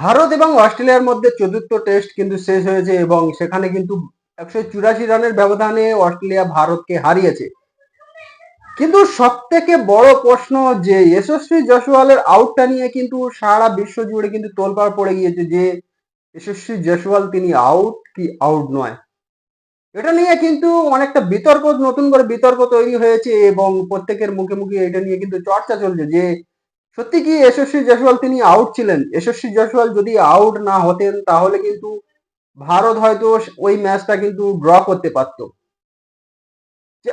ভারত এবং অস্ট্রেলিয়ার মধ্যে চতুর্থ টেস্ট কিন্তু শেষ হয়েছে এবং সেখানে কিন্তু একশো চুরাশি রানের ব্যবধানে অস্ট্রেলিয়া ভারতকে হারিয়েছে। কিন্তু সব থেকে বড় প্রশ্ন যে যশস্বী জয়সওয়ালের আউটটা নিয়ে কিন্তু সারা বিশ্ব জুড়ে কিন্তু তোলপাড় পড়ে গিয়েছে যে যশস্বী জয়সওয়াল তিনি আউট কি আউট নয়। এটা নিয়ে কিন্তু অনেকটা বিতর্ক, নতুন করে বিতর্ক তৈরি হয়েছে এবং প্রত্যেকের মুখে মুখে এটা নিয়ে কিন্তু চর্চা চলছে যে সত্যি কি যশস্বী জয়সওয়াল তিনি আউট ছিলেন? যশস্বী জয়সওয়াল যদি আউট না হতেন, তাহলে কিন্তু ভারত হয়তো ওই ম্যাচটা কিন্তু ড্র করতে পারতো।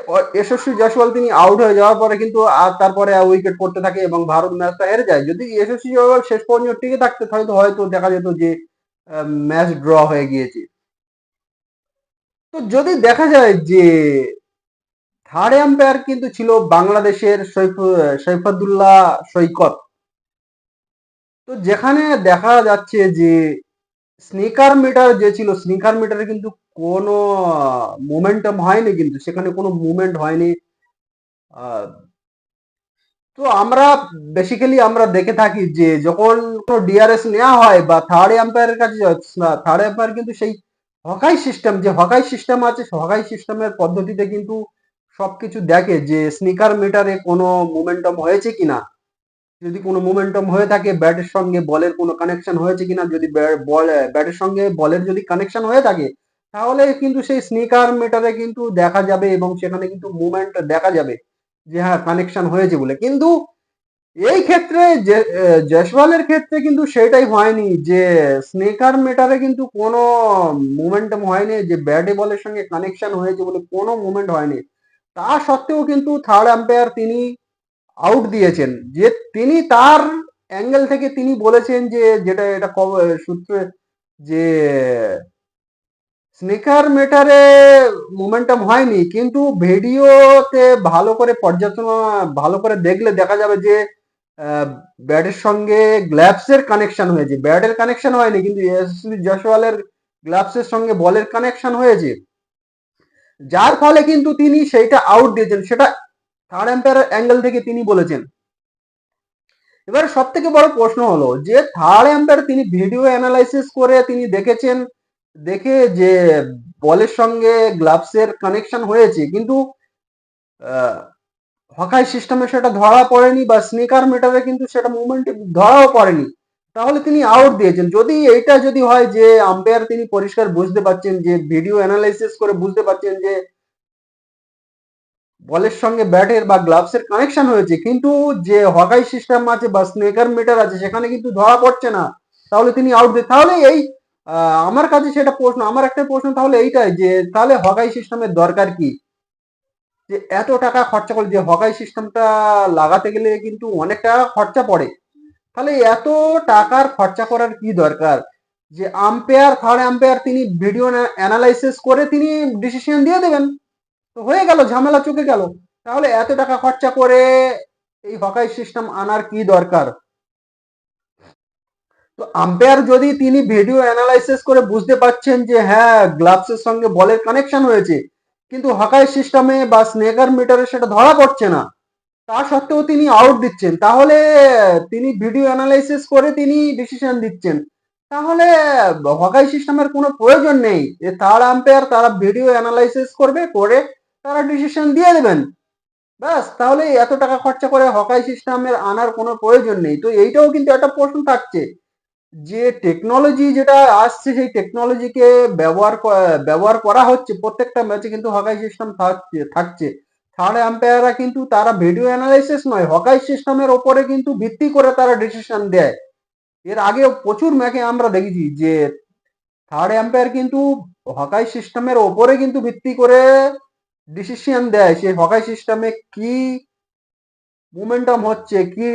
অ- জয়সওয়াল তিনি আউট হয়ে যাওয়ার পরে কিন্তু আর তারপরে উইকেট পড়তে থাকে এবং ভারত ম্যাচটা হেরে যায়। যদি যশস্বী জয়সওয়াল শেষ পর্যন্ত টিকে থাকতে হয়তো হয়তো দেখা যেত যে ম্যাচ ড্র হয়ে গিয়েছে। তো যদি দেখা যায় যে থার্ড এম্পায়ার কিন্তু ছিল বাংলাদেশের সৈফ, সৈফাদুল্লাহ সৈকত। তো যেখানে দেখা যাচ্ছে যে স্নিকার মিটার যে ছিল স্নিকার মিটারে কিন্তু কোনো মোমেন্টাম হয়নি কিন্তু, সেখানে কোনো মুভমেন্ট হয়নি। তো আমরা বেসিক্যালি আমরা দেখে থাকি যে যখন কোনো ডিআরএস নেওয়া হয় বা থার্ড এম্পায়ারের কাছে থার্ড এম্পায়ার কিন্তু সেই হকাই সিস্টেম যে হকাই সিস্টেম আছে হকাই সিস্টেমের পদ্ধতিতে কিন্তু সবকিছু দেখে যে স্নিকার মিটারে কোনো মোমেন্টাম হয়েছে কিনা? যদি কোনো মোমেন্টাম হয়ে থাকে ব্যাটের সঙ্গে বলের কোনো কানেকশন হয়েছে কিনা? যদি ব্যাটের সঙ্গে বলের যদি কানেকশন হয়ে থাকে, তাহলে কিন্তু সেই স্নিকার মিটারে কিন্তু দেখা যাবে এবং সেখানে কিন্তু মুভমেন্ট দেখা যাবে যে হ্যাঁ কানেকশন হয়েছে বলে। কিন্তু এই ক্ষেত্রে জয়সওয়ালের ক্ষেত্রে কিন্তু সেটাই হয়নি যে স্নেকার মিটারে কিন্তু কোনো মুভমেন্টাম হয়নি, যে ব্যাটে বলের সঙ্গে কানেকশন হয়েছে বলে কোনো মুভমেন্ট হয়নি। তা সত্ত্বেও কিন্তু থার্ড আম্পায়ার তিনি আউট দিয়েছেন। যে তিনি তার অ্যাঙ্গেল থেকে তিনি বলেছেন যে, যেটা এটা সূত্রে, যে স্নেকার মেটারে মোমেন্টাম হয়নি, কিন্তু ভিডিওতে ভালো করে পর্যালোচনা, ভালো করে দেখলে দেখা যাবে যে ব্যাটের সঙ্গে গ্লাভসের কানেকশন হয়েছে। ব্যাটের কানেকশন হয়নি, কিন্তু জয়সওয়ালের গ্লাভসের সঙ্গে বলের কানেকশন হয়েছে। যার ফলে কিন্তু তিনি সেইটা আউট দিয়েছেন, সেটা থার্ড এম্পায়ারের অ্যাঙ্গেল থেকে তিনি বলেছেন। এবার সব থেকে বড় প্রশ্ন হলো যে থার্ড এম্পায়ার তিনি ভিডিও অ্যানালাইসিস করে তিনি দেখেছেন, দেখে যে বলের সঙ্গে গ্লাভসের কানেকশন হয়েছে, কিন্তু হকাই সিস্টেমে সেটা ধরা পড়েনি বা স্নিকার মিটারে কিন্তু সেটা মুভমেন্ট ধরাও পড়েনি। তাহলে তিনি আউট দিয়েছেন। যদি এইটা যদি হয় যে আম্পায়ার তিনি পরিষ্কার বুঝতে পারছেন যে ভিডিও অ্যানালাইসিস করে বুঝতে পারছেন যে বলের সঙ্গে ব্যাটের বা গ্লাভসের কানেকশন হয়েছে, কিন্তু যে হকাই সিস্টেম আছে বা স্নেকার মিটার আছে, সেখানে কিন্তু ধরা পড়ছে না, তাহলে তিনি আউট দিয়ে তাহলে এই আমার কাছে সেটা প্রশ্ন, আমার একটা প্রশ্ন তাহলে এইটাই যে তাহলে হকাই সিস্টেমের দরকার কি? যে এত টাকা খরচা করে যে হকাই সিস্টেমটা লাগাতে গেলে কিন্তু অনেক টাকা খরচা পড়ে। তাহলে এত টাকার খরচা করার কি দরকার? যে আম্পায়ার থার্ড আম্পায়ার তিনি ভিডিও অ্যানালাইসিস করে তিনি ডিসিশন দিয়ে দেবেন। তো হয়ে গেল, ঝামেলা চুকে গেল। তাহলে এত টাকা খরচা করে এই হকাই সিস্টেম আনার কি দরকার? তো আম্পায়ার যদি তিনি ভিডিও অ্যানালাইসিস করে বুঝতে পারছেন যে হ্যাঁ গ্লাভসের সঙ্গে বলের কানেকশন হয়েছে, কিন্তু হকাই সিস্টেমে বা স্নেকার মিটারে সেটা ধরা পড়ছে না। তা সত্ত্বেও তিনি আউট দিচ্ছেন। তাহলে তিনি ভিডিও অ্যানালাইসিস করে তিনি ডিসিশন দিচ্ছেন। তাহলে হকাই সিস্টেমের কোনো প্রয়োজন নেই। যে থার্ড আম্পায়ার তারা ভিডিও অ্যানালাইসিস করবে, করে তারা ডিসিশন দিয়ে দেবেন। ব্যাস, তাহলে এত টাকা খরচা করে হকাই সিস্টেমের আনার কোনো প্রয়োজন নেই। তো এইটাও কিন্তু একটা প্রশ্ন থাকছে। যে টেকনোলজি যেটা আসছে, সেই টেকনোলজিকে ব্যবহার ব্যবহার করা হচ্ছে, প্রত্যেকটা ম্যাচে কিন্তু হকাই সিস্টেম থাকছে থাকছে। থার্ড আম্পায়াররা কিন্তু তারা ভিডিও অ্যানালাইসিস নয় হকাই সিস্টেমের ওপরে কিন্তু ভিত্তি করে তারা ডিসিশন দেয়। এর আগে প্রচুর ম্যাচে আমরা দেখেছি যে থার্ড আম্পায়ার কিন্তু হকাই সিস্টেমের ওপরে কিন্তু ভিত্তি করে ডিসিশন দেয় সেই হকাই সিস্টেমে কি মোমেন্টাম হচ্ছে, কি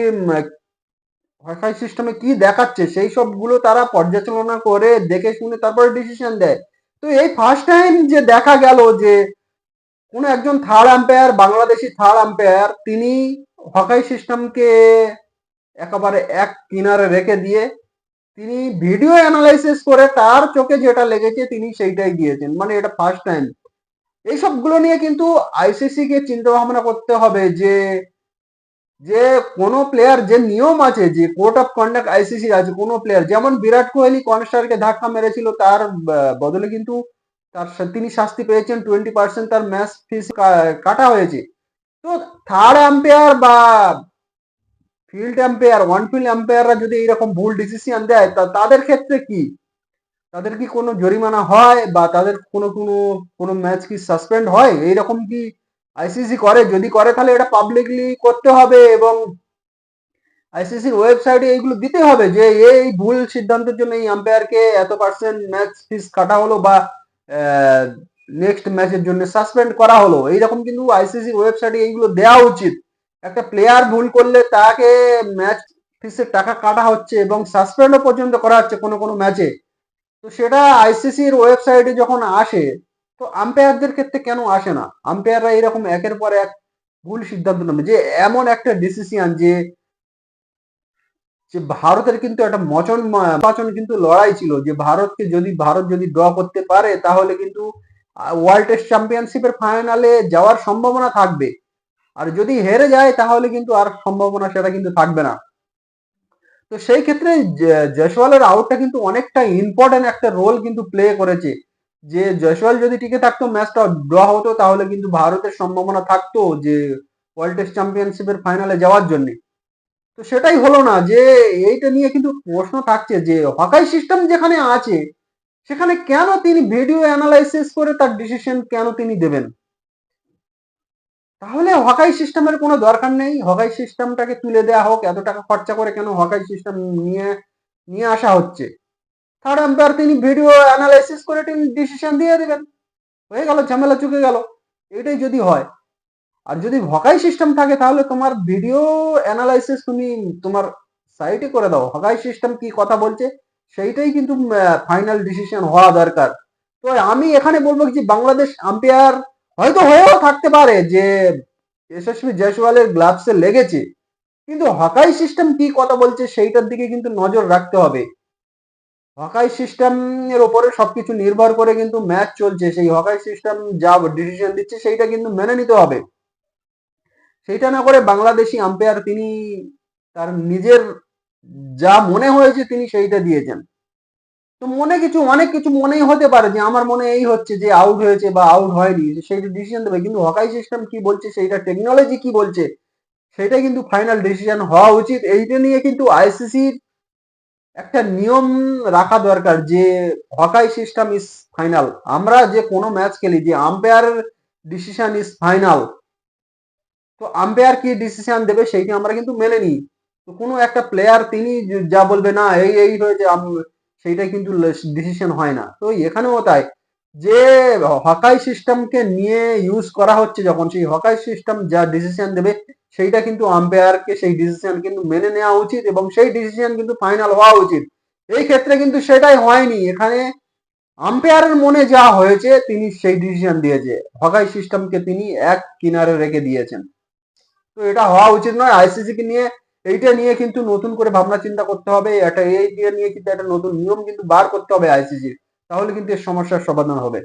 হকাই সিস্টেমে কি দেখাচ্ছে, সেই সবগুলো তারা পর্যালোচনা করে দেখে শুনে তারপরে ডিসিশন দেয়। তো এই ফার্স্ট টাইম যে দেখা গেল যে কোনো একজন third umpire Bangladeshi third umpire তিনি হকাই সিস্টেমকে একেবারে এক কিনারে রেখে দিয়ে তিনি ভিডিও অ্যানালাইসিস করে তার চোখে যেটা লেগেছে তিনি সেইটাই দিয়েছেন। মানে এটা ফার্স্ট টাইম এইসবগুলো নিয়ে কিন্তু আইসিসি কে চিন্তা ভাবনা করতে হবে যে যে কোনো প্লেয়ার যে নিয়ম আছে যে কোর্ট অফ কন্ডাক্ট আইসিসি আছে কোনো প্লেয়ার যেমন বিরাট কোহলি, কনস্টারকে ধাক্কা মেরেছিল, তার বদলে কিন্তু তার তিনি শাস্তি পেয়েছেন টোয়েন্টি পার্সেন্ট তার ম্যাচ ফিস কাটা হয়েছে। তো থার্ড আম্পায়ার বা ফিল্ড আম্পায়ার ওয়ান ফিল্ড আম্পায়াররা যদি এরকম ভুল ডিসিশন দেয়, তা তাদের ক্ষেত্রে কি? তাদের কি কোনো জরিমানা হয় বা তাদের কোনো কোনো কোনো ম্যাচ কি সাসপেন্ড হয়? এইরকম কি আইসিসি করে? যদি করে, তাহলে এটা পাবলিকলি করতে হবে এবং আইসিসির ওয়েবসাইটে এইগুলো দিতে হবে যে, এই ভুল সিদ্ধান্তের জন্য এই আম্পায়ারকে এত পার্সেন্ট ম্যাচ ফিস কাটা হলো বা নেক্সট ম্যাচের জন্য সাসপেন্ড করা হলো। এইরকম কিন্তু আইসিসির ওয়েবসাইটে এইগুলো দেওয়া উচিত। একটা প্লেয়ার ভুল করলে তাকে ম্যাচ ফিসের টাকা কাটা হচ্ছে এবং সাসপেন্ডও পর্যন্ত করা হচ্ছে কোনো কোনো ম্যাচে তো সেটা আইসিসির ওয়েবসাইটে যখন আসে, তো আম্পায়ারদের ক্ষেত্রে কেন আসে না? আম্পায়াররা এরকম একের পর এক ভুল সিদ্ধান্ত নেবে যে, এমন একটা ডিসিশন যে যে ভারতের কিন্তু একটা মচন মচন কিন্তু লড়াই ছিল, যে ভারতকে যদি, ভারত যদি ড্র করতে পারে, তাহলে কিন্তু ওয়ার্ল্ড টেস্ট চ্যাম্পিয়নশিপের ফাইনালে যাওয়ার সম্ভাবনা থাকবে। আর যদি হেরে যায়, তাহলে কিন্তু আর সম্ভাবনা সেটা কিন্তু থাকবে না। তো সেই ক্ষেত্রে জয়সওয়ালের আউটটা কিন্তু অনেকটা ইম্পর্টেন্ট একটা রোল কিন্তু প্লে করেছে। যে জয়সওয়াল যদি টিকে থাকতো ম্যাচটা ড্র হতো, তাহলে কিন্তু ভারতের সম্ভাবনা থাকতো যে ওয়ার্ল্ড টেস্ট চ্যাম্পিয়নশিপের ফাইনালে যাওয়ার জন্য। তো সেটাই হলো না যে এইটা নিয়ে কিন্তু প্রশ্ন থাকছে যে হকাই সিস্টেম যেখানে আছে, সেখানে কেন তিনি ভিডিও অ্যানালাইসিস করে তার ডিসিশন কেন তিনি দেবেন? তাহলে হকাই সিস্টেমের কোনো দরকার নেই। হকাই সিস্টেমটাকে তুলে দেওয়া হোক। এত টাকা খরচা করে কেন হকাই সিস্টেম নিয়ে নিয়ে আসা হচ্ছে? থার্ড আম্পায়ার তিনি ভিডিও অ্যানালাইসিস করে তিনি ডিসিশন দিয়ে দেবেন। হয়ে গেল, ঝামেলা চুকে গেল। এটাই যদি হয় আর যদি হকাই সিস্টেম থাকে, তাহলে তোমার ভিডিও অ্যানালাইসিস তুমি তোমার সাইটে করে দাও। হকাই সিস্টেম কি কথা বলছে, সেইটাই কিন্তু ফাইনাল ডিসিশন হওয়া দরকার। তো আমি এখানে বলব যে বাংলাদেশ আম্পায়ার হয়তো হয়েও থাকতে পারে যে যশস্বী জয়সওয়ালের গ্লাভসে লেগেছে, কিন্তু হকাই সিস্টেম কি কথা বলছে সেইটার দিকে কিন্তু নজর রাখতে হবে। হকাই সিস্টেমের ওপরে সবকিছু নির্ভর করে কিন্তু ম্যাচ চলছে, সেই হকাই সিস্টেম যা ডিসিশন দিচ্ছে, সেইটা কিন্তু মেনে নিতে হবে। সেইটা না করে বাংলাদেশি আম্পায়ার তিনি তার নিজের যা মনে হয়েছে তিনি সেইটা দিয়েছেন। তো মনে কিছু, অনেক কিছু মনেই হতে পারে যে আমার মনে এই হচ্ছে যে আউট হয়েছে বা আউট হয়নি সেইটা ডিসিশন দেবে। কিন্তু হকাই সিস্টেম কি বলছে, সেইটা টেকনোলজি কি বলছে সেটা কিন্তু ফাইনাল ডিসিশন হওয়া উচিত। এইটা নিয়ে কিন্তু আইসিসির একটা নিয়ম রাখা দরকার যে হকাই সিস্টেম ইজ ফাইনাল আমরা যে কোনো ম্যাচ খেলি, যে আম্পায়ার ডিসিশন ইজ ফাইনাল তো আম্পায়ার কি ডিসিশন দেবে সেইটা আমরা কিন্তু মেনে নিই। তো কোনো একটা প্লেয়ার তিনি যা বলবে, না, এই এই হয়েছে সেইটা কিন্তু ডিসিশন হয় না। তো এখানেও তাই। যে হকাই সিস্টেমকে নিয়ে ইউজ করা হচ্ছে যখন, সেই হকাই সিস্টেম যা ডিসিশন দেবে, সেইটা কিন্তু আম্পায়ারকে সেই ডিসিশন কিন্তু মেনে নেওয়া উচিত এবং সেই ডিসিশন কিন্তু ফাইনাল হওয়া উচিত। এই ক্ষেত্রে কিন্তু সেটাই হয়নি। এখানে আম্পায়ারের মনে যা হয়েছে, তিনি সেই ডিসিশন দিয়েছে। হকাই সিস্টেমকে তিনি এক কিনারে রেখে দিয়েছেন। তো এটা হওয়া উচিত নয়। আইসিসি কে নিয়ে, এইটা নিয়ে কিন্তু নতুন করে ভাবনা চিন্তা করতে হবে। এটা এই নিয়ে কিন্তু একটা নতুন নিয়ম কিন্তু বার করতে হবে আইসিসি তাহলে কিন্তু এর সমস্যার সমাধান হবে।